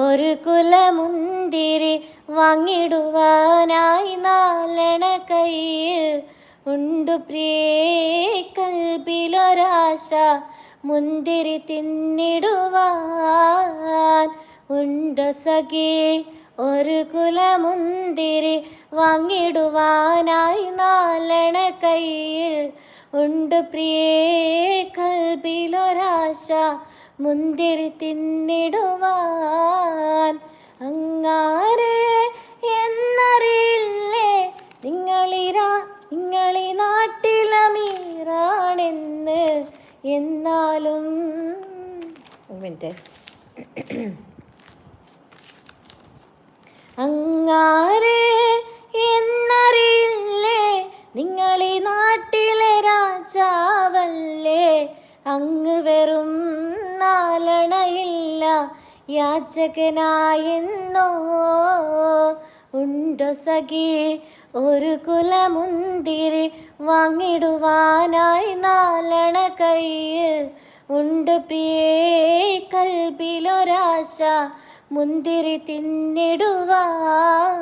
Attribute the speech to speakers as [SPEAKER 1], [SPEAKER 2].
[SPEAKER 1] ഒരു കുലമുന്തിരി വാങ്ങിടുവാനായി നാലണ കയ്യിൽ ഉണ്ടു പ്രിയേ കൽബിലൊരാശ മുന്തിരി തിന്നിടുവാൻ ഉണ്ട് സഖി. ഒരു കുലമുന്തിരി വാങ്ങിടുവാനായി നാലണ കയ്യിൽ ഉണ്ട് പ്രിയേ കൽബിലൊരാശ മുന്തിരി തിന്നിടുവാൻ അങ്ങാരെ എന്നറിയില്ലേ? നിങ്ങളിരാ നിങ്ങളി നാട്ടിലമീറാണെന്ന് എന്നാലും മിനിറ്റ്. അങ്ങാരെ എന്നറിയില്ലേ? നിങ്ങളി നാട്ടിലെ രാജാവല്ലേ? അങ്ങ് വെറും നാലണയില്ല യാചകനായെന്നോ? ഉണ്ടോ സഖി ഒരു കുലമുന്തിരി വാങ്ങിടുവാനായി നാലണ കയ്യിൽ? ഉണ്ട് പ്രിയേ കൽബിലൊരാശ മുന്തിരി തിന്നിടുവാൻ.